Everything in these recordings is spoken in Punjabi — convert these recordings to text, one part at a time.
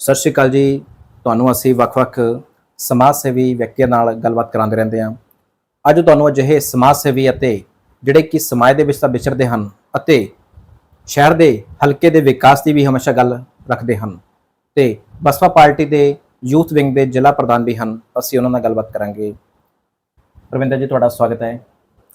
ਸਤਿ ਸ਼੍ਰੀ ਅਕਾਲ ਜੀ। ਤੁਹਾਨੂੰ ਅਸੀਂ ਵੱਖ-ਵੱਖ ਸਮਾਜ ਸੇਵੀ ਵਿਅਕਤੀਆਂ ਨਾਲ ਗੱਲਬਾਤ ਕਰਾਉਂਦੇ ਰਹਿੰਦੇ ਹਾਂ। ਅੱਜ ਤੁਹਾਨੂੰ ਅਜਿਹੇ ਸਮਾਜ ਸੇਵੀ ਅਤੇ ਜਿਹੜੇ ਕਿ ਸਮਾਜ ਦੇ ਵਿੱਚ ਤਾਂ ਵਿਚਰਦੇ ਹਨ ਅਤੇ ਸ਼ਹਿਰ ਦੇ ਹਲਕੇ ਦੇ ਵਿਕਾਸ ਦੀ ਵੀ ਹਮੇਸ਼ਾ ਗੱਲ ਰੱਖਦੇ ਹਨ ਤੇ ਬਸਪਾ ਪਾਰਟੀ ਦੇ ਯੂਥ ਵਿੰਗ ਦੇ ਜ਼ਿਲ੍ਹਾ ਪ੍ਰਧਾਨ ਵੀ ਹਨ। ਅਸੀਂ ਉਹਨਾਂ ਨਾਲ ਗੱਲਬਾਤ ਕਰਾਂਗੇ। ਪ੍ਰਵਿੰਦਰ ਜੀ ਤੁਹਾਡਾ ਸਵਾਗਤ ਹੈ।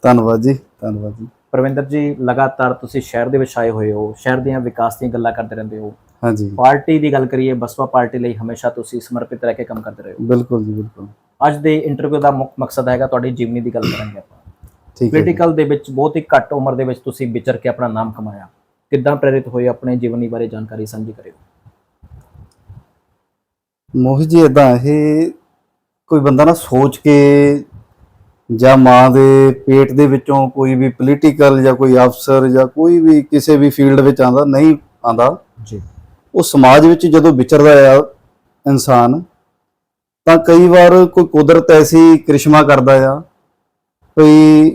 ਧੰਨਵਾਦ ਜੀ ਧੰਨਵਾਦ ਜੀ। ਪ੍ਰਵਿੰਦਰ ਜੀ ਲਗਾਤਾਰ ਤੁਸੀਂ ਸ਼ਹਿਰ ਦੇ ਵਿੱਚ ਆਏ ਹੋਏ ਹੋ। ਸ਼ਹਿਰ ਦੀਆਂ ਵਿਕਾਸ ਦੀਆਂ ਗੱਲਾਂ ਕਰਦੇ ਰਹਿੰਦੇ ਹੋ। ਹਾਂਜੀ। ਪਾਰਟੀ ਦੀ ਗੱਲ ਕਰੀਏ ਬਸਪਾ ਪਾਰਟੀ ਲਈ ਹਮੇਸ਼ਾ ਤੁਸੀਂ ਸਮਰਪਿਤ ਰਹਿ ਕੇ ਕੰਮ ਕਰਦੇ ਰਹੇ ਹੋ। ਬਿਲਕੁਲ ਜੀ ਬਿਲਕੁਲ। ਅੱਜ ਦੇ ਇੰਟਰਵਿਊ ਦਾ ਮੁੱਖ ਮਕਸਦ ਹੈਗਾ ਤੁਹਾਡੀ ਜੀਵਨੀ ਦੀ ਗੱਲ ਕਰਾਂਗੇ ਆਪਾਂ। ਠੀਕ ਹੈ। ਪੋਲੀਟੀਕਲ ਦੇ ਵਿੱਚ ਬਹੁਤ ਹੀ ਘੱਟ ਉਮਰ ਦੇ ਵਿੱਚ ਤੁਸੀਂ ਵਿਚਰ ਕੇ ਆਪਣਾ ਨਾਮ ਕਮਾਇਆ। ਕਿੱਦਾਂ ਪ੍ਰੇਰਿਤ ਹੋਏ ਆਪਣੇ ਜੀਵਨੀ ਬਾਰੇ ਜਾਣਕਾਰੀ ਸਾਂਝੀ ਕਰਿਓ। ਮੋਹਿਤ ਜੀ ਇਦਾਂ ਇਹ ਕੋਈ ਬੰਦਾ ਨਾ ਸੋਚ ਕੇ ਜਾਂ ਮਾਂ ਦੇ ਪੇਟ ਦੇ ਵਿੱਚੋਂ ਕੋਈ ਵੀ ਪੋਲੀਟੀਕਲ ਜਾਂ ਕੋਈ ਅਫਸਰ ਜਾਂ ਕੋਈ ਵੀ ਕਿਸੇ ਵੀ ਫੀਲਡ ਵਿੱਚ ਆਂਦਾ ਨਹੀਂ ਆਂਦਾ ਜੀ। ਉਹ ਸਮਾਜ ਵਿੱਚ ਜਦੋਂ ਵਿਚਰਦਾ ਆ ਇਨਸਾਨ ਤਾਂ ਕਈ ਵਾਰ ਕੋਈ ਕੁਦਰਤ ਐਸੀ ਕ੍ਰਿਸ਼ਮਾ ਕਰਦਾ ਆ ਕੋਈ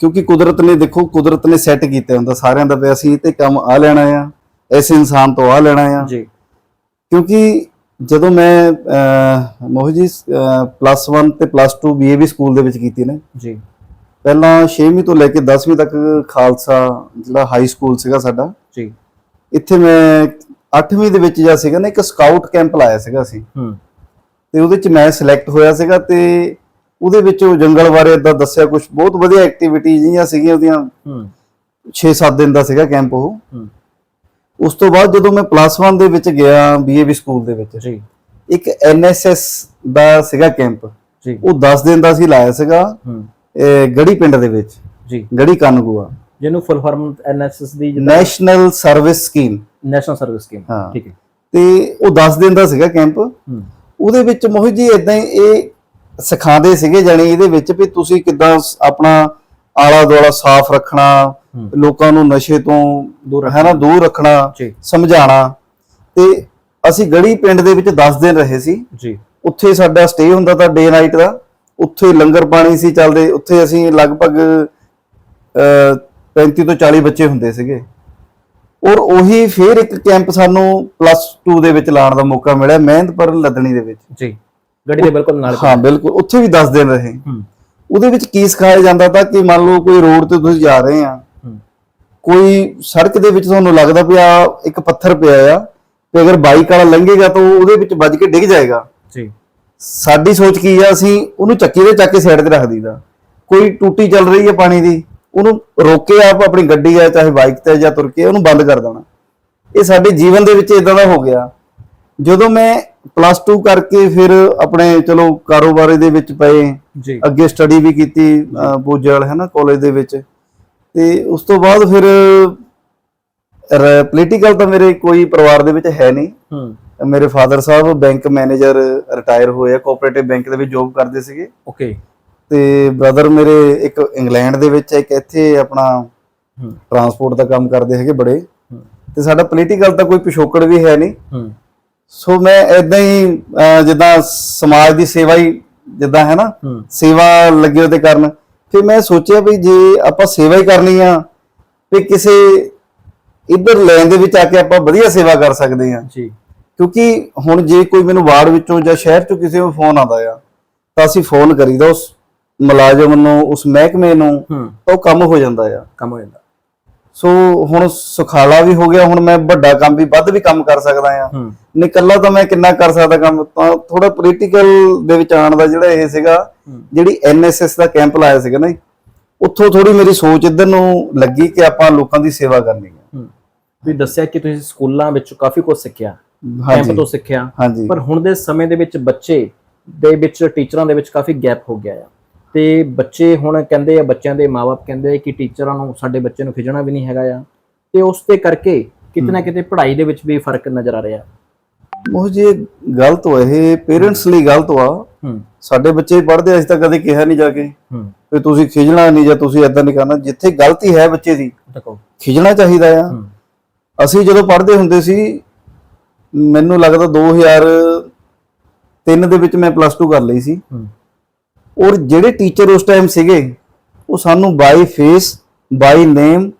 ਕਿਉਂਕਿ ਕੁਦਰਤ ਨੇ ਦੇਖੋ ਕੁਦਰਤ ਨੇ ਸੈੱਟ ਕੀਤਾ ਹੁੰਦਾ ਸਾਰਿਆਂ ਦਾ ਵੀ ਅਸੀਂ ਤੇ ਕੰਮ ਆ ਲੈਣਾ ਆ ਐਸੇ ਇਨਸਾਨ ਤੋਂ ਆ ਲੈਣਾ ਆ। ਜੀ। ਕਿਉਂਕਿ ਜਦੋਂ ਮੈਂ ਮੋਹਿਤ ਜੀ ਪਲੱਸ 1 ਤੇ ਪਲੱਸ 2 ਬੀਏਬੀ ਸਕੂਲ ਦੇ ਵਿੱਚ ਕੀਤੀ ਨੇ। ਜੀ। ਪਹਿਲਾਂ 6ਵੀਂ ਤੋਂ ਲੈ ਕੇ 10ਵੀਂ ਤੱਕ ਖਾਲਸਾ ਜਿਹੜਾ ਹਾਈ ਸਕੂਲ ਸੀਗਾ ਸਾਡਾ। ਜੀ। ਇੱਥੇ ਮੈਂ 8ਵੀਂ ਦੇ ਵਿੱਚ ਜਾ ਸੀਗਾ ਨਾ ਇੱਕ ਸਕਾਊਟ ਕੈਂਪ ਲਾਇਆ ਸੀਗਾ ਅਸੀਂ। ਹੂੰ। ਤੇ ਉਹਦੇ ਵਿੱਚ ਮੈਂ ਸਿਲੈਕਟ ਹੋਇਆ ਸੀਗਾ ਤੇ ਉਹਦੇ ਵਿੱਚ ਉਹ ਜੰਗਲ ਬਾਰੇ ਇਦਾਂ ਦੱਸਿਆ ਕੁਝ ਬਹੁਤ ਵਧੀਆ ਐਕਟੀਵਿਟੀ ਜਿਹੀਆਂ ਸੀਗੀਆਂ ਉਹਦੀਆਂ। ਹੂੰ। 6-7 ਦਿਨ ਦਾ ਸੀਗਾ ਕੈਂਪ ਉਹ। ਹੂੰ। ਉਸ ਤੋਂ ਬਾਅਦ ਜਦੋਂ ਮੈਂ ਪਲੱਸ 1 ਦੇ ਵਿੱਚ ਗਿਆ ਬੀਏਬੀ ਸਕੂਲ ਦੇ ਵਿੱਚ ਜੀ। ਇੱਕ ਐਨਐਸਐਸ ਦਾ ਸੀਗਾ ਕੈਂਪ ਜੀ। ਉਹ 10 ਦਿਨ ਦਾ ਸੀ ਲਾਇਆ ਸੀਗਾ ਹੂੰ। ਇਹ ਗੜੀ ਪਿੰਡ ਦੇ ਵਿੱਚ ਜੀ। ਗੜੀ ਕਨਗੂਆ। ਜਿਹਨੂੰ ਫੁੱਲ ਫਾਰਮ ਐਨਐਸਐਸ ਦੀ national service scheme national service scheme ਹਾਂ। ਠੀਕ ਹੈ। ਤੇ ਉਹ 10 ਦਿਨ ਦਾ ਸੀਗਾ ਕੈਂਪ ਹੂੰ। ਉਹਦੇ ਵਿੱਚ ਮੋਹਿਤ ਜੀ ਇਦਾਂ ਹੀ ਇਹ ਸਿਖਾਉਂਦੇ ਸੀਗੇ ਜਾਣੀ ਇਹਦੇ ਵਿੱਚ ਵੀ ਤੁਸੀਂ ਕਿੱਦਾਂ ਸ- ਆਪਣਾ ਆਲਾ ਦੁਆਲਾ ਸਾਫ਼ ਰੱਖਣਾ ਹੂੰ। ਲੋਕਾਂ ਨੂੰ ਨਸ਼ੇ ਤੋਂ ਦੂਰ ਹੈ ਨਾ ਦੂਰ ਰੱਖਣਾ ਜੀ। ਸਮਝਾਉਣਾ। ਤੇ ਅਸੀਂ ਗੜੀ ਪਿੰਡ ਦੇ ਵਿੱਚ 10 ਦਿਨ ਰਹੇ ਸੀ। ਜੀ। ਉੱਥੇ ਸਾਡਾ ਸਟੇ ਹੁੰਦਾ ਤਾਂ ਡੇ ਨਾਈਟ ਦਾ। ਉੱਥੇ ਲੰਗਰ ਪਾਣੀ ਸੀ ਚੱਲਦੇ। ਉੱਥੇ ਅਸੀਂ ਲਗਭਗ ਅਹ, 35 ਤੋਂ 40 ਬੱਚੇ ਹੁੰਦੇ ਸੀਗੇ। ਔਰ ਉਹੀ ਫਿਰ ਇੱਕ ਕੈਂਪ ਸਾਨੂੰ ਪਲੱਸ 2 ਦੇ ਵਿੱਚ ਲਾਉਣ ਦਾ ਮੌਕਾ ਮਿਲਿਆ ਮਿਹਨਤ ਪਰ ਲੱਦਣੀ ਦੇ ਵਿੱਚ। ਜੀ ਗੱਡੀ ਦੇ ਬਿਲਕੁਲ ਨਾਲ। ਹਾਂ ਬਿਲਕੁਲ ਉੱਥੇ ਵੀ 10 ਦਿਨ ਰਹੇ। ਉਹਦੇ ਵਿੱਚ ਕੀ ਸਿਖਾਇਆ ਜਾਂਦਾ ਤਾਂ ਕਿ ਮੰਨ ਲਓ ਕੋਈ ਰੋਡ ਤੇ ਤੁਸੀਂ ਜਾ ਰਹੇ ਆ ਕੋਈ ਸੜਕ ਦੇ ਵਿੱਚ ਤੁਹਾਨੂੰ ਲੱਗਦਾ ਵੀ ਆ ਇੱਕ ਪੱਥਰ ਪਿਆ ਆ ਤੇ ਅਗਰ ਬਾਈਕ ਵਾਲਾ ਲੰਘੇਗਾ ਤਾਂ ਉਹ ਉਹਦੇ ਵਿੱਚ ਵੱਜ ਕੇ ਡਿੱਗ ਜਾਏਗਾ। ਜੀ। ਸਾਡੀ ਸੋਚ ਕੀ ਆ ਅਸੀਂ ਉਹਨੂੰ ਚੱਕੀ ਦੇ ਚੱਕ ਕੇ ਸਾਈਡ ਤੇ ਰੱਖ ਦਈਦਾ। ਕੋਈ ਟੂਟੀ ਚੱਲ ਰਹੀ ਹੈ ਪਾਣੀ ਦੀ ਉਹਨੂੰ ਰੋਕ ਆਪ ਆਪਣੀ ਗੱਡੀ ਆ ਚਾਹੇ ਬਾਈਕ ਤੇ ਜਾਂ ਤੁਰ ਕੇ ਉਹਨੂੰ ਬੰਦ ਕਰ ਦੇਣਾ। ਇਹ ਸਾਡੇ ਜੀਵਨ ਦੇ ਵਿੱਚ ਇਦਾਂ ਦਾ ਹੋ ਗਿਆ। ਜਦੋਂ ਮੈਂ ਪਲੱਸ 2 ਕਰਕੇ ਫਿਰ ਆਪਣੇ ਚਲੋ ਕਾਰੋਬਾਰੀ ਦੇ ਵਿੱਚ ਪਏ ਜੀ। ਅੱਗੇ ਸਟੱਡੀ ਵੀ ਕੀਤੀ ਪੂਜਲ ਹੈ ਨਾ ਕਾਲਜ ਦੇ ਵਿੱਚ। ਤੇ ਉਸ ਤੋਂ ਬਾਅਦ ਫਿਰ ਪੋਲੀਟੀਕਲ ਤਾਂ ਮੇਰੇ ਕੋਈ ਪਰਿਵਾਰ ਦੇ ਵਿੱਚ ਹੈ ਨਹੀਂ। ਹੂੰ। ਮੇਰੇ ਫਾਦਰ ਸਾਹਿਬ ਬੈਂਕ ਮੈਨੇਜਰ ਰਿਟਾਇਰ ਹੋਏ ਆ ਕੋਆਪਰੇਟਿਵ ਬੈਂਕ ਦੇ ਵਿੱਚ ਜੌਬ ਕਰਦੇ ਸੀਗੇ। ਓਕੇ ਤੇ ਬ੍ਰਦਰ ਮੇਰੇ ਇੱਕ ਇੰਗਲੈਂਡ ਦੇ ਵਿੱਚ ਇੱਕ ਇੱਥੇ ਆਪਣਾ ਟਰਾਂਸਪੋਰਟ ਦਾ ਕੰਮ ਕਰਦੇ ਹੈਗੇ ਬੜੇ। ਤੇ ਸਾਡਾ ਪੋਲੀਟੀਕਲ ਤਾਂ ਕੋਈ ਪਿਛੋਕੜ ਵੀ ਹੈ ਨਹੀਂ। ਸੋ ਮੈਂ ਇਦਾਂ ਹੀ ਜਿੱਦਾਂ ਸਮਾਜ ਦੀ ਸੇਵਾ ਹੀ ਜਿੱਦਾਂ ਹੈ ਨਾ ਸੇਵਾ ਲੱਗੇ ਉਹਦੇ ਕਰਨ। ਫਿਰ ਮੈਂ ਸੋਚਿਆ ਵੀ ਜੇ ਆਪਾਂ ਸੇਵਾ ਹੀ ਕਰਨੀ ਆ ਤੇ ਕਿਸੇ ਇੱਧਰ ਲੈਣ ਦੇ ਵਿੱਚ ਆ ਕੇ ਆਪਾਂ ਵਧੀਆ ਸੇਵਾ ਕਰ ਸਕਦੇ ਆ। ਜੀ। ਕਿਉਂਕਿ ਹੁਣ ਜੇ ਕੋਈ ਮੈਨੂੰ ਵਾਰਡ ਵਿੱਚੋਂ ਜਾਂ ਸ਼ਹਿਰ ਚੋਂ ਕਿਸੇ ਨੂੰ ਫੋਨ ਆਉਂਦਾ ਆ ਤਾਂ ਅਸੀਂ ਫੋਨ ਕਰੀਦਾ ਉਸ ਮੁਲਾਜ਼ਮ ਨੂੰ ਉਸ ਮਹਿਕਮੇ ਨੂੰ ਤਾਂ ਉਹ ਕੰਮ ਹੋ ਜਾਂਦਾ ਆ। ਕੰਮ ਹੋ ਜਾਂਦਾ। ਸੋ ਹੁਣ ਸੁਖਾਲਾ ਵੀ ਹੋ ਗਿਆ ਹੁਣ ਮੈਂ ਵੱਡਾ ਕੰਮ ਵੀ ਵੱਧ ਵੀ ਕੰਮ ਕਰ ਸਕਦਾ ਆ। ਹੂੰ। ਨਿਕੱਲਾ ਤਾਂ ਮੈਂ ਕਿੰਨਾ ਕਰ ਸਕਦਾ ਕੰਮ? ਤਾਂ ਥੋੜਾ ਪੋਲੀਟੀਕਲ ਦੇ ਵਿੱਚ ਆਉਣ ਦਾ ਜਿਹੜਾ ਇਹ ਸੀਗਾ। ਜਿਹੜੀ ਐਨਐਸਐਸ ਦਾ ਕੈਂਪ ਲਾਇਆ ਸੀਗਾ ਨਾ ਉੱਥੋਂ ਥੋੜੀ ਮੇਰੀ ਸੋਚ ਇੱਧਰ ਨੂੰ ਲੱਗੀ ਕਿ ਆਪਾਂ ਲੋਕਾਂ ਦੀ ਸੇਵਾ ਕਰਨੀ ਹੈ। ਤੁਸੀਂ ਦੱਸਿਆ ਕਿ ਤੁਸੀਂ ਸਕੂਲਾਂ ਵਿੱਚ ਕਾਫੀ ਕੁਝ ਸਿੱਖਿਆ ਕੈਂਪ ਤੋਂ ਸਿੱਖਿਆ। ਪਰ ਹੁਣ ਦੇ ਸਮੇਂ ਦੇ ਵਿੱਚ ਬੱਚੇ ਦੇ ਵਿੱਚ ਟੀਚਰਾਂ ਦੇ ਵਿੱਚ ਕਾਫੀ ਗੈਪ ਹੋ ਗਿਆ ਆ। ਤੇ ਬੱਚੇ ਹੁਣ ਕਹਿੰਦੇ ਆ ਬੱਚਿਆਂ ਦੇ ਮਾਪੇ ਕਹਿੰਦੇ ਆ ਕਿ ਟੀਚਰਾਂ ਨੂੰ ਸਾਡੇ ਬੱਚੇ ਨੂੰ ਖਿਜਣਾ ਵੀ ਨਹੀਂ ਹੈਗਾ ਆ। ਤੇ ਉਸ ਤੇ ਕਰਕੇ ਕਿਤੇ ਨਾ ਕਿਤੇ ਪੜ੍ਹਾਈ ਦੇ ਵਿੱਚ ਵੀ ਫ਼ਰਕ ਨਜ਼ਰ ਆ ਰਿਹਾ। ਉਹ ਜੀ ਗਲਤ ਹੋਇਆ ਇਹ ਪੇਰੈਂਟਸ ਲਈ ਗਲਤ ਹੂੰ। ਸਾਡੇ ਬੱਚੇ ਪੜ੍ਹਦੇ ਅਸੀਂ ਤਾਂ ਕਦੇ ਕਿਹਾ ਨਹੀਂ ਜਾ ਕੇ ਵੀ ਤੁਸੀਂ ਖਿਜਣਾ ਨਹੀਂ ਜਾਂ ਤੁਸੀਂ ਇਦਾਂ ਨਹੀਂ ਕਰਨਾ। ਜਿੱਥੇ ਗਲਤੀ ਹੈ ਬੱਚੇ ਦੀ ਦੇਖੋ। ਖਿਜਣਾ ਚਾਹੀਦਾ ਆ। ਅਸੀਂ ਜਦੋਂ ਪੜ੍ਹਦੇ ਹੁੰਦੇ ਸੀ ਮੈਨੂੰ ਲੱਗਦਾ 2003 ਦੇ ਵਿੱਚ ਮੈਂ ਪਲੱਸ 2 ਕਰ ਲਈ ਸੀ। ਔਰ ਜਿਹੜੇ ਟੀਚਰ ਉਸ ਟਾਈਮ ਸੀਗੇ ਉਹ ਸਾਨੂੰ ਬਾਈ ਫੇਸ ਬਾਈ ਨੇਮ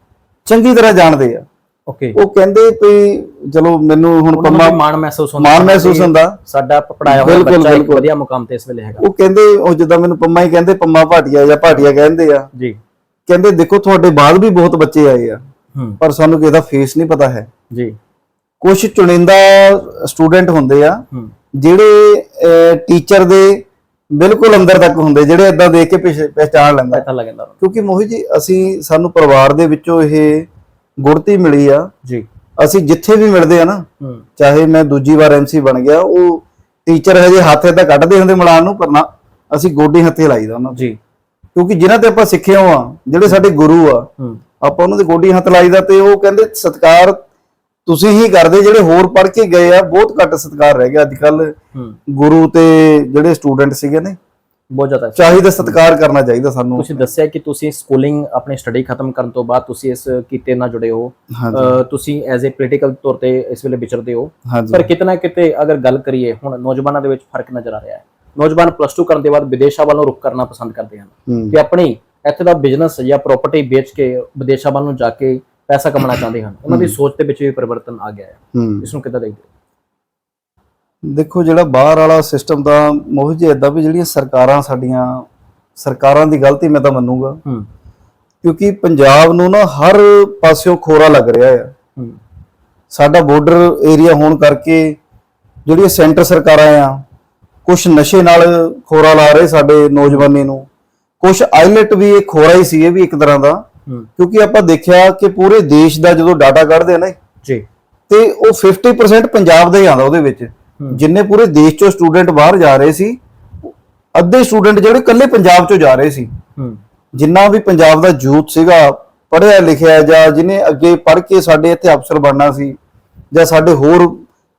ਚੰਗੀ ਤਰ੍ਹਾਂ ਜਾਣਦੇ ਆ। ਓਕੇ ਉਹ ਕਹਿੰਦੇ ਵੀ ਚਲੋ ਮੈਨੂੰ ਹੁਣ ਪੰਮਾ ਮਾਣ ਮਹਿਸੂਸ ਹੁੰਦਾ ਮਾਣ ਮਹਿਸੂਸ ਹੁੰਦਾ। ਸਾਡਾ ਪੜਾਇਆ ਹੋਇਆ ਬੱਚਾ ਇੱਕ। ਵਧੀਆ ਮੁਕਾਮ ਤੇ ਇਸ ਵੇਲੇ ਹੈਗਾ। ਉਹ ਕਹਿੰਦੇ ਉਹ ਜਿੱਦਾਂ ਮੈਨੂੰ ਪੰਮਾ ਹੀ ਕਹਿੰਦੇ ਪੰਮਾ ਭਾਟੀਆ ਜਾਂ ਭਾਟੀਆ ਕਹਿੰਦੇ ਆ। ਜੀ। ਕਹਿੰਦੇ ਦੇਖੋ ਤੁਹਾਡੇ ਬਾਅਦ ਵੀ ਬਹੁਤ ਬੱਚੇ ਆਏ ਆ ਪਰ ਸਾਨੂੰ ਕਿਸੇ ਦਾ ਫੇਸ ਨਹੀਂ ਪਤਾ ਹੈ। ਜੀ। ਕੁਝ ਚੁਣਿੰਦਾ ਸਟੂਡੈਂਟ ਹੁੰਦੇ ਆ ਜਿਹੜੇ ਟੀਚਰ ਦੇ ਬਿਲਕੁਲ ਅੰਦਰ ਤੱਕ ਹੁੰਦੇ ਜਿਹੜੇ ਇਦਾਂ ਦੇਖ ਕੇ ਪਹਿਚਾਣ ਲੈਂਦਾ। ਪਤਾ ਲੱਗ ਜਾਂਦਾ ਉਹਨੂੰ। ਕਿਉਂਕਿ ਮੋਹਿਤ ਜੀ ਅਸੀਂ ਸਾਨੂੰ ਪਰਿਵਾਰ ਦੇ ਵਿੱਚੋਂ ਇਹ ਗੁੜਤੀ ਮਿਲੀ ਆ। ਜੀ। ਅਸੀਂ ਜਿੱਥੇ ਵੀ ਮਿਲਦੇ ਆ ਨਾ ਹੂੰ। ਚਾਹੇ ਮੈਂ ਦੂਜੀ ਵਾਰ ਐਮਸੀ ਬਣ ਗਿਆ ਉਹ ਟੀਚਰ ਹਜੇ ਹੱਥ ਏਦਾਂ ਕੱਢਦੇ ਹੁੰਦੇ ਮਿਲਾਨ ਨੂੰ ਪਰ ਨਾ ਅਸੀਂ ਗੋਡੀ ਹੱਥੇ ਲਾਈਦਾ ਉਹਨਾਂ ਨੂੰ। ਜੀ। ਕਿਉਂਕਿ ਜਿਨ੍ਹਾਂ ਤੇ ਆਪਾਂ ਸਿੱਖੇ ਹੋ ਆ ਜਿਹੜੇ ਸਾਡੇ ਗੁਰੂ ਆ ਹੂੰ। ਆਪਾਂ ਉਹਨਾਂ ਦੇ ਗੋਡੀ ਹੱਥ ਲਾਈਦਾ ਤੇ ਉਹ ਕਹਿੰਦੇ ਸਤਕਾਰ ਤੁਸੀਂ ਹੀ ਕਰਦੇ ਜਿਹੜੇ ਹੋਰ ਪੜ੍ਹ ਕੇ ਗਏ ਆ ਬਹੁਤ ਘੱਟ ਸਤਕਾਰ ਰਹਿ ਗਿਆ ਅੱਜ ਕੱਲ ਗੁਰੂ ਤੇ ਜਿਹੜੇ ਸਟੂਡੈਂਟ ਸੀਗੇ ਨੇ ਬਹੁਤ ਜ਼ਿਆਦਾ। ਚਾਹੀਦਾ ਸਤਕਾਰ ਕਰਨਾ ਚਾਹੀਦਾ ਸਾਨੂੰ। ਤੁਸੀਂ ਦੱਸਿਆ ਕਿ ਤੁਸੀਂ ਸਕੂਲਿੰਗ ਆਪਣੀ ਸਟੱਡੀ ਖਤਮ ਕਰਨ ਤੋਂ ਬਾਅਦ ਤੁਸੀਂ ਇਸ ਕੀਤੇ ਨਾਲ ਜੁੜੇ ਹੋ। ਤੁਸੀਂ ਐਜ਼ ਅ ਪੋਲੀਟੀਕਲ ਤੌਰ ਤੇ ਇਸ ਵੇਲੇ ਵਿਚਰਦੇ ਹੋ। ਪਰ ਕਿਤਨਾ ਕਿਤੇ ਅਗਰ ਗੱਲ ਕਰੀਏ ਹੁਣ ਨੌਜਵਾਨਾਂ ਦੇ ਵਿੱਚ ਫ਼ਰਕ ਨਜ਼ਰ ਆ ਰਿਹਾ ਹੈ। ਨੌਜਵਾਨ ਪਲੱਸ 2 ਕਰਨ ਦੇ ਬਾਅਦ ਵਿਦੇਸ਼ਾਂ ਵੱਲ ਨੂੰ ਰੁਖ ਕਰਨਾ ਪਸੰਦ ਕਰਦੇ ਹਨ। ਤੇ ਆਪਣੀ ਇੱਥੇ ਦਾ ਬਿਜ਼ਨਸ ਜਾਂ ਪ੍ਰਾਪਰਟੀ ਵੇਚ ਕੇ ਵਿਦੇਸ਼ਾਂ ਵੱਲ ਨੂੰ ਜਾ ਕੇ ਪੈਸਾ ਕਮਾਉਣਾ ਚਾਹੁੰਦੇ ਹਨ। ਉਹਨਾਂ ਦੀ ਸੋਚ ਦੇ ਵਿੱਚ ਵੀ ਪਰਿਵਰਤਨ ਆ ਗਿਆ ਹੈ। ਇਸ ਨੂੰ ਕਿੱਦਾਂ ਦੇਖਦੇ? ਦੇਖੋ ਜਿਹੜਾ ਬਾਹਰ ਵਾਲਾ ਸਿਸਟਮ ਤਾਂ ਮੋਹਿਤ ਜੀ ਇਦਾਂ ਵੀ ਜਿਹੜੀਆਂ ਸਰਕਾਰਾਂ ਸਾਡੀਆਂ ਸਰਕਾਰਾਂ ਦੀ ਗਲਤੀ ਮੈਂ ਤਾਂ ਮੰਨੂਗਾ। ਕਿਉਂਕਿ ਪੰਜਾਬ ਨੂੰ ਨਾ ਹਰ ਪਾਸਿਓਂ ਖੋਰਾ ਲੱਗ ਰਿਹਾ ਹੂੰ ਸਾਡਾ ਬਾਰਡਰ ਏਰੀਆ ਹੋਣ ਕਰਕੇ ਜਿਹੜੀਆਂ ਸੈਂਟਰ ਸਰਕਾਰਾਂ ਆ ਕੁਝ ਨਸ਼ੇ ਨਾਲ ਖੋਰਾ ਲਾ ਰਹੇ ਸਾਡੇ ਨੌਜਵਾਨੀ ਨੂੰ। ਕੁਝ ਆਈਲੈਟ ਵੀ ਇਹ ਖੋਰਾ ਹੀ ਸੀ ਇਹ ਵੀ ਇੱਕ ਤਰ੍ਹਾਂ ਦਾ। ਕਿਉਂਕਿ ਆਪਾਂ ਦੇਖਿਆ ਕਿ ਪੂਰੇ ਦੇਸ਼ ਦਾ ਜਦੋਂ ਡਾਟਾ ਕੱਢਦੇ ਆ ਨਾ ਜੀ। ਤੇ ਉਹ 50% ਪੰਜਾਬ ਦਾ ਹੀ ਆਉਂਦਾ ਉਹਦੇ ਵਿੱਚ। ਜਿੰਨੇ ਪੂਰੇ ਦੇਸ਼ ਚੋਂ ਸਟੂਡੈਂਟ ਬਾਹਰ ਜਾ ਰਹੇ ਸੀ ਅੱਧੇ ਸਟੂਡੈਂਟ ਜਿਹੜੇ ਇਕੱਲੇ ਪੰਜਾਬ ਚੋਂ ਜਾ ਰਹੇ ਸੀ। ਜਿੰਨਾ ਵੀ ਪੰਜਾਬ ਦਾ ਯੂਥ ਸੀਗਾ ਪੜ੍ਹਿਆ ਲਿਖਿਆ ਜਾਂ ਜਿਹਨੇ ਅੱਗੇ ਪੜ੍ਹ ਕੇ ਸਾਡੇ ਇੱਥੇ ਅਫਸਰ ਬਣਨਾ ਸੀ ਜਾਂ ਸਾਡੇ ਹੋਰ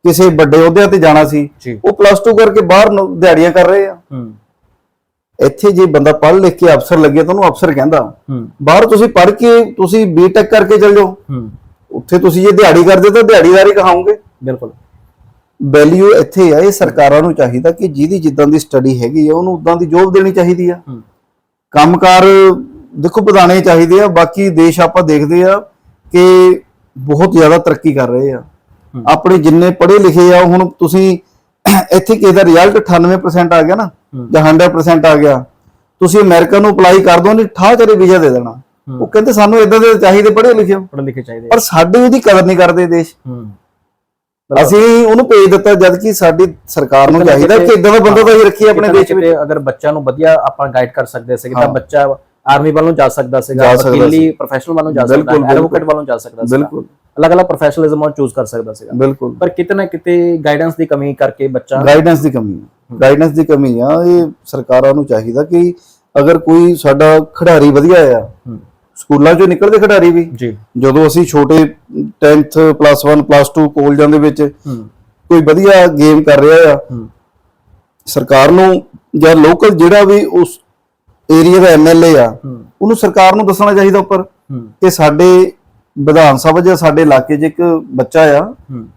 ਕਿਸੇ ਵੱਡੇ ਅਹੁਦਿਆਂ ਤੇ ਜਾਣਾ ਸੀ ਉਹ ਪਲੱਸ 2 ਕਰਕੇ ਬਾਹਰ ਦਿਹਾੜੀਆਂ ਕਰ ਰਹੇ ਆ। ਇੱਥੇ ਜੇ ਬੰਦਾ ਪੜ੍ਹ ਲਿਖ ਕੇ ਅਫਸਰ ਲੱਗੇ ਤਾਂ ਉਹਨੂੰ ਅਫਸਰ ਕਹਿੰਦਾ। ਬਾਹਰ ਤੁਸੀਂ ਪੜ੍ਹ ਕੇ ਤੁਸੀਂ ਬੀਟੈਕ ਕਰਕੇ ਚੱਲ ਜਾਓ। ਉੱਥੇ ਤੁਸੀਂ ਜੇ ਦਿਹਾੜੀ ਕਰਦੇ ਤਾਂ ਦਿਹਾੜੀਦਾਰੀ ਕਹਾਉਂਗੇ ਬਿਲਕੁਲ। ਵੈਲਿਊ ਇੱਥੇ ਆ ਇਹ ਸਰਕਾਰਾਂ ਨੂੰ ਚਾਹੀਦਾ ਕਿ ਜਿਹਦੀ ਜਿੱਦਾਂ ਦੀ ਸਟੱਡੀ ਹੈਗੀ ਆ ਉਹਨੂੰ ਉਦਾਂ ਦੀ ਜੋਬ ਦੇਣੀ ਚਾਹੀਦੀ ਆ। ਕੰਮਕਾਰ ਦੇਖੋ ਵਧਾਣੇ ਚਾਹੀਦੇ ਆ ਬਾਕੀ ਦੇਸ਼ ਆਪਾਂ ਦੇਖਦੇ ਆ ਕਿ ਬਹੁਤ ਜ਼ਿਆਦਾ ਤਰੱਕੀ ਕਰ ਰਹੇ ਆ। ਆਪਣੇ ਜਿੰਨੇ ਪੜ੍ਹੇ ਲਿਖੇ ਆ ਹੁਣ ਤੁਸੀਂ ਇੱਥੇ ਕਿਸੇ ਦਾ ਰਿਜ਼ਲਟ 98% ਆ ਗਿਆ ਨਾ। ਜਾਂ 100% ਆ ਗਿਆ ਤੁਸੀਂ ਅਮਰੀਕਾ ਨੂੰ ਅਪਲਾਈ ਕਰ ਦੋ ਨਹੀਂ ਠਾਹ ਚਰੇ ਵੀਜ਼ਾ ਦੇ ਦੇਣਾ। ਉਹ ਕਹਿੰਦੇ ਸਾਨੂੰ ਇਦਾਂ ਦੇ ਚਾਹੀਦੇ ਪੜ੍ਹੇ ਲਿਖੇ। ਪੜ੍ਹੇ ਲਿਖੇ ਚਾਹੀਦੇ ਪਰ ਸਾਡੀ ਉਹਦੀ ਕਦਰ ਨਹੀਂ ਕਰਦੇ ਦੇਸ਼ ਅਸੀਂ ਉਹਨੂੰ ਭੇਜ ਦਿੱਤਾ ਜਦ ਕਿ ਸਾਡੀ ਸਰਕਾਰ ਨੂੰ ਚਾਹੀਦਾ ਕਿ ਇਦਾਂ ਦਾ ਬੰਦਾ ਤਾਂ ਹੀ ਰੱਖੀਏ ਆਪਣੇ ਦੇਸ਼ ਵਿੱਚ ਅਗਰ ਬੱਚਾ ਨੂੰ ਵਧੀਆ ਆਪਾਂ ਗਾਈਡ ਕਰ ਸਕਦੇ ਸੀਗੇ ਤਾਂ। ਬੱਚਾ ਆਰਮੀ ਵੱਲੋਂ ਜਾ ਸਕਦਾ ਸੀਗਾ ਵਕੀਲੀ। ਪ੍ਰੋਫੈਸ਼ਨਲ ਵੱਲੋਂ ਜਾ ਸਕਦਾ। ਐਡਵੋਕੇਟ ਵੱਲੋਂ ਜਾ ਸਕਦਾ ਸੀਗਾ। ਬਿਲਕੁਲ। ਅਲੱਗ-ਅਲੱਗ ਪ੍ਰੋਫੈਸ਼ਨਲਿਜ਼ਮ ਨੂੰ ਚੂਜ਼ ਕਰ ਸਕਦਾ ਸੀਗਾ। ਬਿਲਕੁਲ। ਪਰ ਕਿਤੇ ਨਾ ਕਿਤੇ ਗਾਈਡੈਂਸ ਦੀ ਕਮੀ ਕਰਕੇ ਬੱਚਾ ਗਾਈਡੈਂਸ ਦੀ ਕਮੀ। ਹੈ। ਗਾਈਡੈਂਸ ਦੀ ਕਮੀ ਆ। ਇਹ ਸਰਕਾਰਾਂ ਨੂੰ ਚਾਹੀਦਾ ਕਿ ਅਗਰ ਕੋਈ ਸਾਡਾ ਖਿਡਾਰੀ ਵਧੀਆ ਆ ਸਕੂਲਾਂ ਚੋਂ ਨਿਕਲਦੇ ਖਿਡਾਰੀ ਵੀ। ਜੀ। ਜਦੋਂ ਅਸੀਂ ਛੋਟੇ 10th ਪਲੱਸ 1 ਪਲੱਸ 2 ਕਾਲਜਾਂ ਦੇ ਵਿੱਚ ਕੋਈ ਵਧੀਆ ਗੇਮ ਕਰ ਰਿਹਾ ਆ ਸਰਕਾਰ ਨੂੰ ਜਾਂ ਲੋਕਲ ਜਿਹੜਾ ਵੀ ਉਸ ਏਰੀਆ ਦਾ ਐਮਐਲਏ ਆ ਉਹਨੂੰ ਸਰਕਾਰ ਨੂੰ ਦੱਸਣਾ ਚਾਹੀਦਾ ਉੱਪਰ ਕਿ ਸਾਡੇ ਵਿਧਾਨ ਸਭਾ ਜਾਂ ਸਾਡੇ ਇਲਾਕੇ 'ਚ ਇੱਕ ਬੱਚਾ ਆ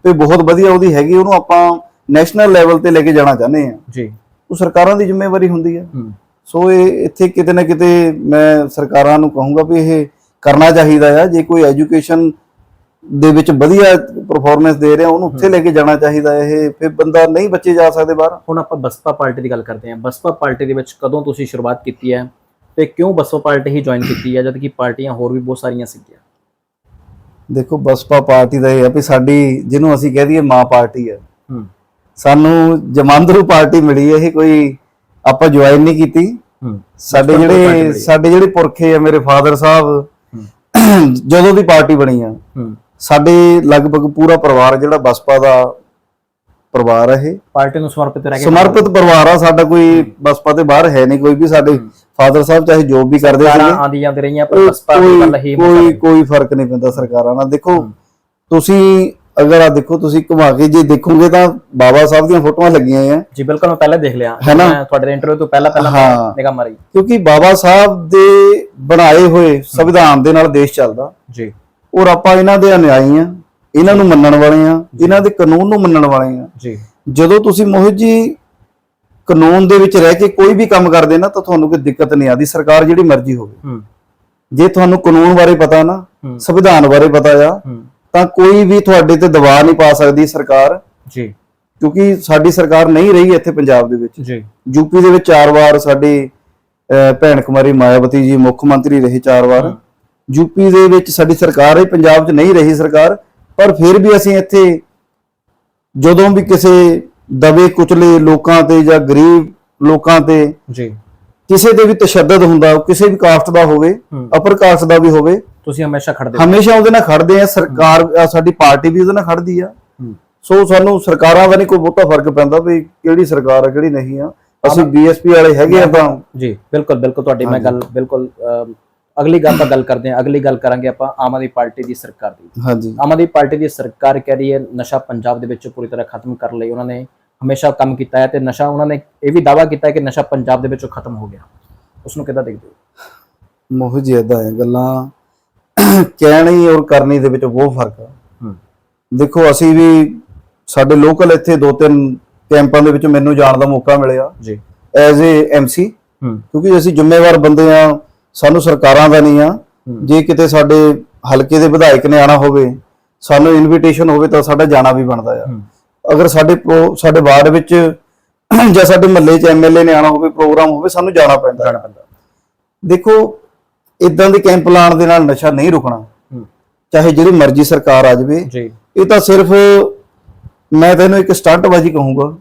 ਤੇ ਬਹੁਤ ਵਧੀਆ ਉਹਦੀ ਹੈਗੀ ਉਹਨੂੰ ਆਪਾਂ ਨੈਸ਼ਨਲ ਲੈਵਲ ਤੇ ਲੈ ਕੇ ਜਾਣਾ ਚਾਹੁੰਦੇ ਆ। ਜੀ। ਉਹ ਸਰਕਾਰਾਂ ਦੀ ਜ਼ਿੰਮੇਵਾਰੀ ਹੁੰਦੀ ਹੂੰ। ਸੋ ਇਹ ਇੱਥੇ ਕਿਤੇ ਨਾ ਕਿਤੇ ਮੈਂ ਸਰਕਾਰਾਂ ਨੂੰ ਕਹੂੰਗਾ ਵੀ ਇਹ ਕਰਨਾ ਚਾਹੀਦਾ ਆ ਜੇ ਕੋਈ ਐਜੂਕੇਸ਼ਨ ਦੇ ਵਿੱਚ ਵਧੀਆ ਪਰਫਾਰਮੈਂਸ ਦੇ ਰਿਹਾ ਉਹਨੂੰ ਉੱਥੇ ਲੈ ਕੇ ਜਾਣਾ ਚਾਹੀਦਾ ਇਹ ਫਿਰ ਬੰਦਾ ਨਹੀਂ ਬੱਚੇ ਜਾ ਸਕਦੇ ਬਾਹਰ। ਹੁਣ ਆਪਾਂ ਬਸਪਾ ਪਾਰਟੀ ਦੀ ਗੱਲ ਕਰਦੇ ਹਾਂ। ਬਸਪਾ ਪਾਰਟੀ ਦੇ ਵਿੱਚ ਕਦੋਂ ਤੁਸੀਂ ਸ਼ੁਰੂਆਤ ਕੀਤੀ ਹੈ ਤੇ ਕਿਉਂ ਬਸਪਾ ਪਾਰਟੀ ਹੀ ਜੁਆਇਨ ਕੀਤੀ ਹੈ ਜਦ ਕਿ ਪਾਰਟੀਆਂ ਹੋਰ ਵੀ ਬਹੁਤ ਸਾਰੀਆਂ ਸੀਗੀਆਂ? ਦੇਖੋ ਬਸਪਾ ਪਾਰਟੀ ਦਾ ਇਹ ਆ ਵੀ ਸਾਡੀ ਜਿਹਨੂੰ ਅਸੀਂ ਕਹਿ ਦਈਏ ਮਾਂ ਪਾਰਟੀ ਹੈ। ਸਾਨੂੰ ਜਮਾਂਦਰੂ ਪਾਰਟੀ ਮਿਲੀ ਹੈ ਇਹ ਕੋਈ ਆਪਾਂ ਜੁਆਇਨ ਨਹੀਂ ਕੀਤੀ। ਸਾਡੇ ਜਿਹੜੇ। ਸਾਡੇ ਜਿਹੜੇ ਪੁਰਖੇ ਆ ਮੇਰੇ ਫਾਦਰ ਸਾਹਿਬ ਜਦੋਂ ਦੀ ਪਾਰਟੀ ਬਣੀ ਆ। ਸਾਡੇ ਲਗਭਗ ਪੂਰਾ ਪਰਿਵਾਰ ਜਿਹੜਾ ਬਸਪਾ ਦਾ ਪਰਿਵਾਰ ਹੈ ਇਹ। ਪਾਰਟੀ ਨੂੰ ਸਮਰਪਿਤ ਰਹਿ ਕੇ ਸਮਰਪਿਤ ਪਰਿਵਾਰ ਆ ਸਾਡਾ ਕੋਈ ਬਸਪਾ ਦੇ ਬਾਹਰ ਹੈ ਨਹੀਂ ਕੋਈ ਵੀ ਸਾਡੇ ਫਾਦਰ ਸਾਹਿਬ ਚਾਹੇ ਜੋਬ ਵੀ ਕਰਦੇ ਸੀਗੇ। ਆਉਂਦੀਆਂ ਜਾਂਦੀਆਂ ਰਹੀਆਂ ਪਰ ਬਸਪਾ ਦੀ ਗੱਲ ਹੀ ਕੋਈ ਕੋਈ ਫ਼ਰਕ ਨਹੀਂ ਪੈਂਦਾ ਸਰਕਾਰਾਂ ਨਾਲ। ਦੇਖੋ ਤੁਸੀਂ ਅਗਰ ਆ ਦੇਖੋ ਤੁਸੀਂ ਘੁਮਾ ਕੇ ਜੇ ਦੇਖੋਗੇ ਤਾਂ ਬਾਬਾ ਸਾਹਿਬ ਦੀਆਂ ਫੋਟੋਆਂ ਲੱਗੀਆਂ ਆ ਜੀ ਬਿਲਕੁਲ ਮੈਂ ਪਹਿਲਾਂ ਦੇਖ ਲਿਆ? ਮੈਂ ਤੁਹਾਡੇ ਇੰਟਰਵਿਊ ਤੋਂ ਪਹਿਲਾਂ ਪਹਿਲਾਂ। ਨਿਗਾਹ ਮਾਰੀ। ਕਿਉਂਕਿ ਬਾਬਾ ਸਾਹਿਬ ਦੇ ਬਣਾਏ ਹੋਏ ਸੰਵਿਧਾਨ ਦੇ ਨਾਲ ਦੇਸ਼ ਚੱਲਦਾ। ਜੀ। ਔਰ ਆਪਾਂ ਇਹਨਾਂ ਦੇ ਅਨੁਆਈ ਆ ਇਹਨਾਂ ਨੂੰ ਮੰਨਣ ਵਾਲੇ ਆ ਇਹਨਾਂ ਦੇ ਕਾਨੂੰਨ ਨੂੰ ਮੰਨਣ ਵਾਲੇ ਆ। ਜੀ। ਜਦੋਂ ਤੁਸੀਂ ਮੋਹਿਤ ਜੀ ਕਾਨੂੰਨ ਦੇ ਵਿੱਚ ਰਹਿ ਕੇ ਕੋਈ ਵੀ ਕੰਮ ਕਰਦੇ ਨਾ ਤਾਂ ਤੁਹਾਨੂੰ ਕੋਈ ਦਿੱਕਤ ਨਹੀਂ ਆਦੀ ਸਰਕਾਰ ਜਿਹੜੀ ਮਰਜ਼ੀ ਹੋਵੇ। ਜੇ ਤੁਹਾਨੂੰ ਕਾਨੂੰਨ ਬਾਰੇ ਪਤਾ ਨਾ। ਸੰਵਿਧਾਨ ਬਾਰੇ ਪਤਾ ਆ ਤਾਂ ਕੋਈ ਵੀ ਤੁਹਾਡੇ ਤੇ ਦਬਾਅ ਨਹੀਂ ਪਾ ਸਕਦੀ ਸਰਕਾਰ। ਜੀ। ਕਿਉਂਕਿ ਸਾਡੀ ਸਰਕਾਰ ਨਹੀਂ ਰਹੀ ਇੱਥੇ ਪੰਜਾਬ ਦੇ ਵਿੱਚ। ਜੀ। ਯੂਪੀ ਦੇ ਵਿੱਚ ਚਾਰ ਵਾਰ ਸਾਡੇ ਭੈਣ ਕੁਮਾਰੀ ਮਾਇਆਵਤੀ ਜੀ ਮੁੱਖ ਮੰਤਰੀ ਰਹੇ ਚਾਰ ਵਾਰ। ਯੂਪੀ ਦੇ ਵਿੱਚ ਸਾਡੀ ਸਰਕਾਰ ਹੈ ਪੰਜਾਬ 'ਚ ਨਹੀਂ ਰਹੀ ਸਰਕਾਰ ਪਰ ਫਿਰ ਵੀ ਅਸੀਂ ਇੱਥੇ ਜਦੋਂ ਵੀ ਕਿਸੇ ਦਬੇ ਕੁਚਲੇ ਲੋਕਾਂ ਤੇ ਜਾਂ ਗਰੀਬ ਲੋਕਾਂ ਤੇ ਜੀ। ਕਿਸੇ ਤੇ ਵੀ ਤਸ਼ੱਦਦ ਹੁੰਦਾ ਕਿਸੇ ਵੀ ਕਾਸਟ ਦਾ ਹੋਵੇ। ਅਪਰ ਕਾਸਟ ਦਾ ਵੀ ਹੋਵੇ ਤੁਸੀਂ ਹਮੇਸ਼ਾ ਖੜਦੇ ਹੋ ਹਮੇਸ਼ਾ ਉਹਦੇ ਨਾਲ ਖੜਦੇ ਆ ਸਰਕਾਰ ਸਾਡੀ ਪਾਰਟੀ ਵੀ ਉਹਦੇ ਨਾਲ ਖੜਦੀ ਆ। ਸੋ ਸਾਨੂੰ ਸਰਕਾਰਾਂ ਦਾ ਨਹੀਂ ਕੋਈ ਬਹੁਤਾ ਫ਼ਰਕ ਪੈਂਦਾ ਵੀ ਕਿਹੜੀ ਸਰਕਾਰ ਆ ਕਿਹੜੀ ਨਹੀਂ ਆ। ਅਸੀਂ ਬੀਐਸਪੀ ਵਾਲੇ ਹੈਗੇ ਆ ਤਾਂ ਜੀ ਬਿਲਕੁਲ ਬਿਲਕੁਲ ਤੁਹਾਡੀ ਮੈਂ ਗੱਲ ਬਿਲਕੁਲ ਅਗਲੀ ਗੱਲ ਤਾਂ ਗੱਲ ਕਰਦੇ ਹਾਂ ਅਗਲੀ ਗੱਲ ਕਰਾਂਗੇ ਆਪਾਂ ਆਮ ਆਦਮੀ ਪਾਰਟੀ ਦੀ ਸਰਕਾਰ ਦੀ। ਹਾਂਜੀ। ਆਮ ਆਦਮੀ ਪਾਰਟੀ ਦੀ ਸਰਕਾਰ ਕਹਿ ਰਹੀ ਹੈ ਨਸ਼ਾ ਪੰਜਾਬ ਦੇ ਵਿੱਚ ਪੂਰੀ ਤਰ੍ਹਾਂ ਖਤਮ ਕਰ ਲਈ ਉਹਨਾਂ ਨੇ ਹਮੇਸ਼ਾ ਕੰਮ ਕੀਤਾ ਹੈ ਤੇ ਨਸ਼ਾ ਉਹਨਾਂ ਨੇ ਇਹ ਵੀ ਦਾਅਵਾ ਕੀਤਾ ਹੈ ਕਿ ਨਸ਼ਾ ਪੰਜਾਬ ਦੇ ਵਿੱਚੋਂ ਖਤਮ ਹੋ ਗਿਆ। ਉਸ ਨੂੰ ਕਿੱਦਾਂ ਦੇਖਦੇ ਹੋ? ਮੋਹ ਜੀ ਏਦਾਂ ਹੈ ਗੱਲਾਂ ਕਹਿਣੀ ਔਰ ਕਰਨੀ ਦੇ ਵਿੱਚ ਬਹੁਤ ਫ਼ਰਕ ਹੂੰ। ਦੇਖੋ ਅਸੀਂ ਵੀ ਸਾਡੇ ਲੋਕਲ ਇੱਥੇ ਦੋ ਤਿੰਨ ਕੈਂਪਾਂ ਦੇ ਵਿੱਚ ਮੈਨੂੰ ਜਾਣ ਦਾ ਮੌਕਾ ਮਿਲਿਆ ਜੀ। ਐਜ਼ ਏ ਐਮਸੀ ਕਿਉਂਕਿ ਅਸੀਂ ਜ਼ਿੰਮੇਵਾਰ ਬੰਦੇ ਆ ਸਾਨੂੰ ਸਰਕਾਰਾਂ ਦਾ ਨਹੀਂ ਆ। ਜੇ ਕਿਤੇ ਸਾਡੇ ਹਲਕੇ ਦੇ ਵਿਧਾਇਕ ਨੇ ਆਣਾ ਹੋਵੇ ਸਾਨੂੰ ਇਨਵੀਟੇਸ਼ਨ ਹੋਵੇ ਤਾਂ ਸਾਡਾ ਜਾਣਾ ਵੀ ਬਣਦਾ ਆ। ਅਗਰ ਸਾਡੇ ਸਾਡੇ ਵਾਰਡ ਵਿੱਚ ਜਾਂ ਸਾਡੇ ਮਹੱਲੇ 'ਚ ਐਮਐਲਏ ਨੇ ਆਣਾ ਹੋਵੇ ਪ੍ਰੋਗਰਾਮ ਹੋਵੇ ਸਾਨੂੰ ਜਾਣਾ ਪੈਂਦਾ। ਦੇਖੋ ਇਦਾਂ ਦੇ ਕੈਂਪ ਲਾਉਣ ਦੇ ਨਾਲ ਨਸ਼ਾ ਨਹੀਂ ਰੁਕਣਾ। ਚਾਹੇ ਜਿਹੜੀ ਮਰਜ਼ੀ ਸਰਕਾਰ ਆ ਜਾਵੇ। ਇਹ ਤਾਂ ਸਿਰਫ ਮੈਂ ਤੈਨੂੰ ਇੱਕ ਸਟੰਟਬਾਜ਼ੀ ਕਹੂੰਗਾ।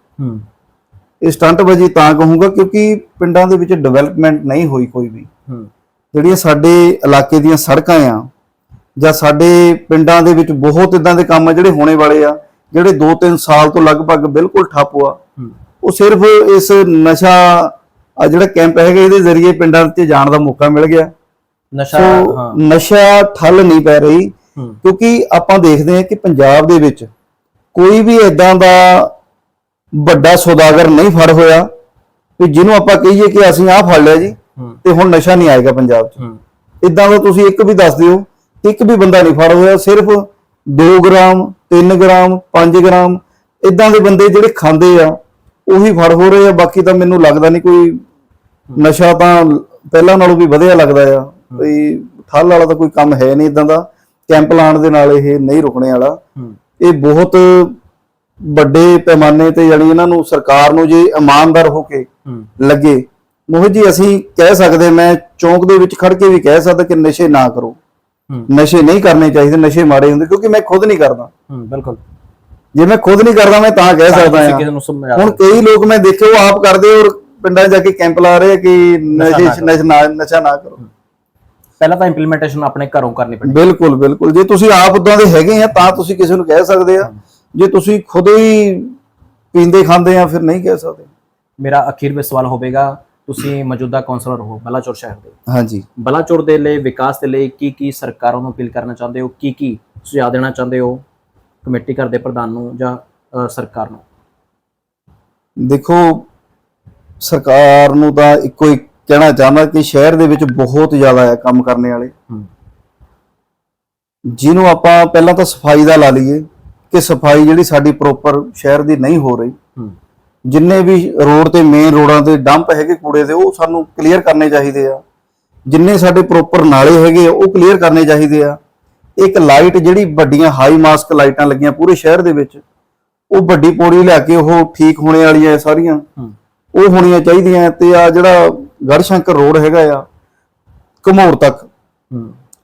ਇਹ ਸਟੰਟਬਾਜ਼ੀ ਤਾਂ ਕਹੂੰਗਾ ਕਿਉਂਕਿ ਪਿੰਡਾਂ ਦੇ ਵਿੱਚ ਡਿਵੈਲਪਮੈਂਟ ਨਹੀਂ ਹੋਈ ਕੋਈ ਵੀ। ਜਿਹੜੀਆਂ ਸਾਡੇ ਇਲਾਕੇ ਦੀਆਂ ਸੜਕਾਂ ਆ ਜਾਂ ਸਾਡੇ ਪਿੰਡਾਂ ਦੇ ਵਿੱਚ ਬਹੁਤ ਇਦਾਂ ਦੇ ਕੰਮ ਆ ਜਿਹੜੇ ਹੋਣੇ ਵਾਲੇ ਆ ਜਿਹੜੇ 2-3 ਸਾਲ ਤੋਂ ਲਗਭਗ ਬਿਲਕੁਲ ਠੱਪ ਆ। ਉਹ ਸਿਰਫ ਇਸ ਨਸ਼ਾ ਆ ਜਿਹੜਾ ਕੈਂਪ ਹੈਗਾ ਇਹਦੇ ਜ਼ਰੀਏ ਪਿੰਡਾਂ 'ਚ ਜਾਣ ਦਾ ਮੌਕਾ ਮਿਲ ਗਿਆ। ਨਸ਼ਾ ਨਸ਼ਾ ਠੱਲ ਨਹੀਂ ਪੈ ਰਹੀ ਕਿਉਂਕਿ ਆਪਾਂ ਦੇਖਦੇ ਹਾਂ ਕਿ ਪੰਜਾਬ ਦੇ ਵਿੱਚ ਕੋਈ ਵੀ ਇਦਾਂ ਦਾ ਵੱਡਾ ਸੌਦਾਗਰ ਨਹੀਂ ਫੜ ਹੋਇਆ ਕਿ ਜਿਹਨੂੰ ਆਪਾਂ ਕਹੀਏ ਕਿ ਅਸੀਂ ਆਹ ਫੜ ਲਿਆ ਜੀ। ਤੇ ਹੁਣ ਨਸ਼ਾ ਨਹੀਂ ਆਏਗਾ ਪੰਜਾਬ 'ਚ। ਇਦਾਂ ਦਾ ਤੁਸੀਂ ਇੱਕ ਵੀ ਦੱਸ ਦਿਓ ਇੱਕ ਵੀ ਬੰਦਾ ਨਹੀਂ ਫੜ ਹੋਇਆ ਸਿਰਫ 2 ਗ੍ਰਾਮ 3 ਗ੍ਰਾਮ 5 ਗ੍ਰਾਮ ਇਦਾਂ ਦੇ ਬੰਦੇ ਜਿਹੜੇ ਖਾਂਦੇ ਆ ਉਹੀ ਫੜ ਹੋ ਰਹੇ ਆ ਬਾਕੀ ਤਾਂ ਮੈਨੂੰ ਲੱਗਦਾ ਨਹੀਂ ਕੋਈ ਨਸ਼ਾ ਤਾਂ ਪਹਿਲਾਂ ਨਾਲੋਂ ਵੀ ਵਧਿਆ ਲੱਗਦਾ ਆ। ਕੋਈ ਠੱਲ ਵਾਲਾ ਤਾਂ ਕੋਈ ਕੰਮ ਹੈ ਨਹੀਂ ਇਦਾਂ ਦਾ। ਕੈਂਪ ਲਾਉਣ ਦੇ ਨਾਲ ਇਹ ਨਹੀਂ ਰੁਕਣੇ ਵਾਲਾ। ਇਹ ਬਹੁਤ ਵੱਡੇ ਪੈਮਾਨੇ ਤੇ ਯਾਨੀ ਇਹਨਾਂ ਨੂੰ ਸਰਕਾਰ ਨੂੰ ਜੇ ਇਮਾਨਦਾਰ ਹੋ ਕੇ ਲੱਗੇ ਮੋਹਿਤ ਜੀ ਅਸੀਂ ਕਹਿ ਸਕਦੇ ਮੈਂ ਚੌਂਕ ਦੇ ਵਿੱਚ ਖੜ ਕੇ ਵੀ ਕਹਿ ਸਕਦਾ ਕਿ ਨਸ਼ੇ ਨਾ ਕਰੋ। ਨਸ਼ੇ ਨਹੀਂ ਕਰਨੇ ਚਾਹੀਦੇ ਨਸ਼ੇ ਮਾੜੇ ਹੁੰਦੇ ਕਿਉਂਕਿ ਮੈਂ ਖੁਦ ਨਹੀਂ ਕਰਦਾ। ਬਿਲਕੁਲ। ਜੇ ਮੈਂ ਖੁਦ ਨਹੀਂ ਕਰਦਾ ਮੈਂ ਤਾਂ ਕਹਿ ਸਕਦਾ ਹੁਣ ਕਈ ਲੋਕ ਮੈਂ ਦੇਖੇ ਉਹ ਆਪ ਕਰਦੇ ਔਰ ਪਿੰਡਾਂ ਜਾ ਕੇ ਕੈਂਪ ਲਾ ਰਹੇ ਕਿ ਨਸ਼ੇ ਨਸ਼ਾ ਨਾ ਨਸ਼ਾ ਨਾ ਕਰੋ। ਪਹਿਲਾਂ ਤਾਂ ਇੰਪਲੀਮੈਂਟੇਸ਼ਨ ਆਪਣੇ ਘਰੋਂ ਕਰਨੀ ਪੈਣੀ। ਬਿਲਕੁਲ ਬਿਲਕੁਲ। ਜੇ ਤੁਸੀਂ ਆਪ ਉਦਾਂ ਦੇ ਹੈਗੇ ਆ ਤਾਂ ਤੁਸੀਂ ਕਿਸੇ ਨੂੰ ਕਹਿ ਸਕਦੇ ਆ। ਜੇ ਤੁਸੀਂ ਖੁਦ ਹੀ ਪੀਂਦੇ ਖਾਂਦੇ ਆ ਫਿਰ ਨਹੀਂ ਕਹਿ ਸਕਦੇ। ਮੇਰਾ ਅਖੀਰ ਵਿੱਚ ਸਵਾਲ ਹੋਵੇਗਾ ਤੁਸੀਂ ਮੌਜੂਦਾ ਕਾਉਂਸਲਰ ਹੋ ਬਲਾਚੌਰ ਸ਼ਹਿਰ ਦੇ ਹਾਂਜੀ। ਬਲਾਚੌਰ ਦੇ ਲਈ ਵਿਕਾਸ ਦੇ ਲਈ ਕੀ ਕੀ ਸਰਕਾਰਾਂ ਨੂੰ ਅਪੀਲ ਕਰਨਾ ਚਾਹੁੰਦੇ ਹੋ? ਕੀ ਕੀ ਸੁਝਾਅ ਦੇਣਾ ਚਾਹੁੰਦੇ ਹੋ ਕਮੇਟੀ ਘਰ ਦੇ ਪ੍ਰਧਾਨ ਨੂੰ ਜਾਂ ਸਰਕਾਰ ਨੂੰ? ਦੇਖੋ ਸਰਕਾਰ ਨੂੰ ਤਾਂ ਇੱਕੋ ਹੀ ਕਹਿਣਾ ਚਾਹੁੰਦਾ ਕਿ ਸ਼ਹਿਰ ਦੇ ਵਿੱਚ ਬਹੁਤ ਜ਼ਿਆਦਾ ਹੈ ਕੰਮ ਕਰਨੇ ਵਾਲੇ। ਜਿਹਨੂੰ ਆਪਾਂ ਪਹਿਲਾਂ ਤਾਂ ਸਫ਼ਾਈ ਦਾ ਲਾ ਲਈਏ ਕਿ ਸਫ਼ਾਈ ਜਿਹੜੀ ਸਾਡੀ ਪ੍ਰੋਪਰ ਸ਼ਹਿਰ ਦੀ ਨਹੀਂ ਹੋ ਰਹੀ। ਜਿੰਨੇ ਵੀ ਰੋਡ ਤੇ ਮੇਨ ਰੋਡਾਂ ਤੇ ਡੰਪ ਹੈਗੇ ਕੂੜੇ ਦੇ ਉਹ ਸਾਨੂੰ ਕਲੀਅਰ ਕਰਨੇ ਚਾਹੀਦੇ ਆ। ਜਿੰਨੇ ਸਾਡੇ ਪ੍ਰੋਪਰ ਨਾਲੇ ਹੈਗੇ ਆ, ਉਹ ਕਲੀਅਰ ਕਰਨੇ ਚਾਹੀਦੇ ਆ। ਇੱਕ ਲਾਈਟ ਜਿਹੜੀ ਵੱਡੀਆਂ ਹਾਈ ਮਾਸਕ ਲਾਈਟਾਂ ਲੱਗੀਆਂ ਪੂਰੇ ਸ਼ਹਿਰ ਦੇ ਵਿੱਚ ਉਹ ਵੱਡੀ ਪੌੜੀ ਲਿਆ ਕੇ ਉਹ ਠੀਕ ਹੋਣੇ ਵਾਲੀਆਂ ਸਾਰੀਆਂ ਉਹ ਹੋਣੀਆਂ ਚਾਹੀਦੀਆਂ ਤੇ ਆ ਜਿਹੜਾ ਗੜਸ਼ੰਕਰ ਰੋਡ ਹੈਗਾ ਆ ਘਮੌਰ ਤੱਕ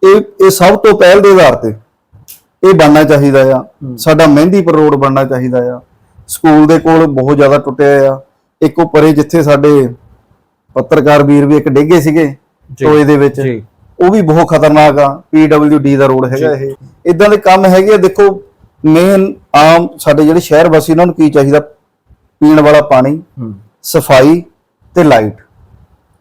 ਇਹ ਇਹ ਸਭ ਤੋਂ ਪਹਿਲ ਦੇ ਆਧਾਰ ਤੇ ਇਹ ਬਣਨਾ ਚਾਹੀਦਾ ਆ। ਸਾਡਾ ਮਹਿੰਦੀਪੁਰ ਰੋਡ ਬਣਨਾ ਚਾਹੀਦਾ ਆ। ਸਕੂਲ ਦੇ ਕੋਲ ਬਹੁਤ ਜ਼ਿਆਦਾ ਟੁੱਟਿਆ ਆ। ਇੱਕ ਉਹ ਪਰੇ ਜਿੱਥੇ ਸਾਡੇ ਪੱਤਰਕਾਰ ਵੀਰ ਵੀ ਇੱਕ ਡਿੱਗੇ ਸੀਗੇ ਟੋਏ ਦੇ ਵਿੱਚ। ਉਹ ਵੀ ਬਹੁਤ ਖਤਰਨਾਕ ਆ PWD ਦਾ ਰੋਡ ਹੈਗਾ ਇਹ। ਇਦਾਂ ਦੇ ਕੰਮ ਹੈਗੇ ਆ ਦੇਖੋ ਮੇਨ ਆਮ ਸਾਡੇ ਜਿਹੜੇ ਸ਼ਹਿਰ ਵਾਸੀ ਉਹਨਾਂ ਨੂੰ ਕੀ ਚਾਹੀਦਾ? ਪੀਣ ਵਾਲਾ ਪਾਣੀ ਸਫ਼ਾਈ ਤੇ ਲਾਈਟ।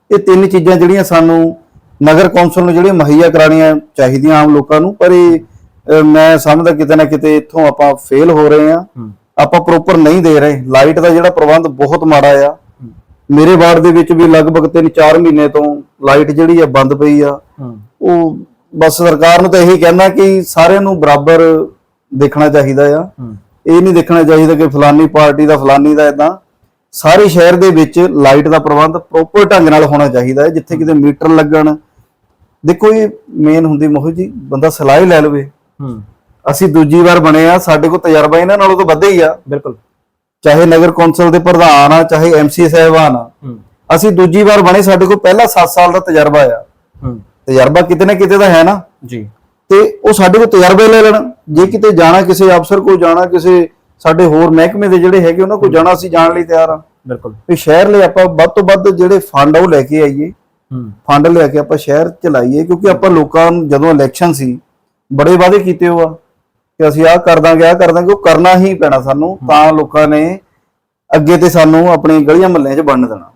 ਇਹ ਤਿੰਨ ਚੀਜ਼ਾਂ ਜਿਹੜੀਆਂ ਸਾਨੂੰ ਨਗਰ ਕੌਂਸਲ ਨੂੰ ਜਿਹੜੀਆਂ ਮੁਹੱਈਆ ਕਰਾਉਣੀਆਂ ਚਾਹੀਦੀਆਂ ਆਮ ਲੋਕਾਂ ਨੂੰ ਪਰ ਇਹ ਮੈਂ ਸਮਝਦਾ ਕਿਤੇ ਨਾ ਕਿਤੇ ਇੱਥੋਂ ਆਪਾਂ ਫੇਲ ਹੋ ਰਹੇ ਆ। ਹੂੰ। ਆਪਾਂ ਪ੍ਰੋਪਰ ਨਹੀਂ ਦੇ ਰਹੇ। ਲਾਈਟ ਦਾ ਜਿਹੜਾ ਪ੍ਰਬੰਧ ਬਹੁਤ ਮਾੜਾ ਆ। ਮੇਰੇ ਵਾਰਡ ਦੇ ਵਿੱਚ ਵੀ ਲਗਭਗ 3-4 ਮਹੀਨੇ ਤੋਂ ਲਾਈਟ ਜਿਹੜੀ ਆ ਬੰਦ ਪਈ ਆ। ਉਹ ਬਸ ਸਰਕਾਰ ਨੂੰ ਤਾਂ ਇਹੀ ਕਹਿਣਾ ਕਿ ਸਾਰਿਆਂ ਨੂੰ ਬਰਾਬਰ ਦੇਖਣਾ ਚਾਹੀਦਾ ਆ। ਇਹ ਨਹੀਂ ਦੇਖਣਾ ਚਾਹੀਦਾ ਕਿ ਫਲਾਨੀ ਪਾਰਟੀ ਦਾ ਫਲਾਨੀ ਦਾ ਇਦਾਂ ਸਾਰੇ ਸ਼ਹਿਰ ਦੇ ਵਿੱਚ ਲਾਈਟ ਦਾ ਪ੍ਰਬੰਧ ਪ੍ਰੋਪਰ ਢੰਗ ਨਾਲ ਹੋਣਾ ਚਾਹੀਦਾ ਹੈ ਜਿੱਥੇ ਕਿਤੇ ਮੀਟਰ ਲੱਗਣ। ਦੇਖੋ ਇਹ ਮੇਨ ਹੁੰਦੀ ਮੋਹ ਜੀ ਬੰਦਾ ਸਲਾਹ ਹੀ ਲੈ ਲਵੇ। ਹੂੰ। ਅਸੀਂ ਦੂਜੀ ਵਾਰ ਬਣੇ ਆ ਸਾਡੇ ਕੋਲ ਤਜਰਬਾ ਇਹਨਾਂ ਨਾਲੋਂ ਤਾਂ ਵੱਧ ਹੀ ਆ। ਬਿਲਕੁਲ। ਚਾਹੇ ਨਗਰ ਕੌਂਸਲ ਦੇ ਪ੍ਰਧਾਨ ਆ ਚਾਹੇ ਐਮਸੀ ਸਾਹਿਬਾਨ ਆ। ਅਸੀਂ ਦੂਜੀ ਵਾਰ ਬਣੇ ਸਾਡੇ ਕੋਲ ਪਹਿਲਾ 7 ਸਾਲ ਦਾ ਤਜਰਬਾ ਆ। ਤਜਰਬਾ ਕਿਤੇ ਨਾ ਕਿਤੇ ਤਾਂ ਹੈ ਨਾ। ਜੀ। ਤੇ ਉਹ ਸਾਡੇ ਕੋਲ ਤਜਰਬੇ ਲੈ ਲੈਣ। ਜੇ ਕਿਤੇ ਜਾਣਾ ਕਿਸੇ ਅਫਸਰ ਕੋਲ ਜਾਣਾ ਕਿਸੇ ਸਾਡੇ ਹੋਰ ਮਹਿਕਮੇ ਦੇ ਜਿਹੜੇ ਹੈਗੇ ਉਹਨਾਂ ਕੋਲ ਜਾਣਾ ਅਸੀਂ ਜਾਣ ਲਈ ਤਿਆਰ ਆ। ਬਿਲਕੁਲ। ਵੀ ਸ਼ਹਿਰ ਲਈ ਆਪਾਂ ਵੱਧ ਤੋਂ ਵੱਧ ਜਿਹੜੇ ਫੰਡ ਆ ਉਹ ਲੈ ਕੇ ਆਈਏ। ਫੰਡ ਲੈ ਕੇ ਆਪਾਂ ਸ਼ਹਿਰ ਚਲਾਈਏ ਕਿਉਂਕਿ ਆਪਾਂ ਲੋਕਾਂ ਨੂੰ ਜਦੋਂ ਇਲੈਕਸ਼ਨ ਸੀ ਬੜੇ ਵਾਅਦੇ ਕੀਤੇ ਹੋ ਆ। ਕਿ ਅਸੀਂ ਆਹ ਕਰ ਦਾਂਗੇ, ਆਹ ਕਰ ਦਾਂਗੇ, ਉਹ ਕਰਨਾ ਹੀ ਪੈਣਾ ਸਾਨੂੰ ਤਾਂ ਲੋਕਾਂ ਨੇ ਅੱਗੇ ਤੇ ਸਾਨੂੰ ਆਪਣੀ ਗਲੀਆਂ ਮਹੱਲਿਆਂ 'ਚ ਵੰਡ ਦੇਣਾ।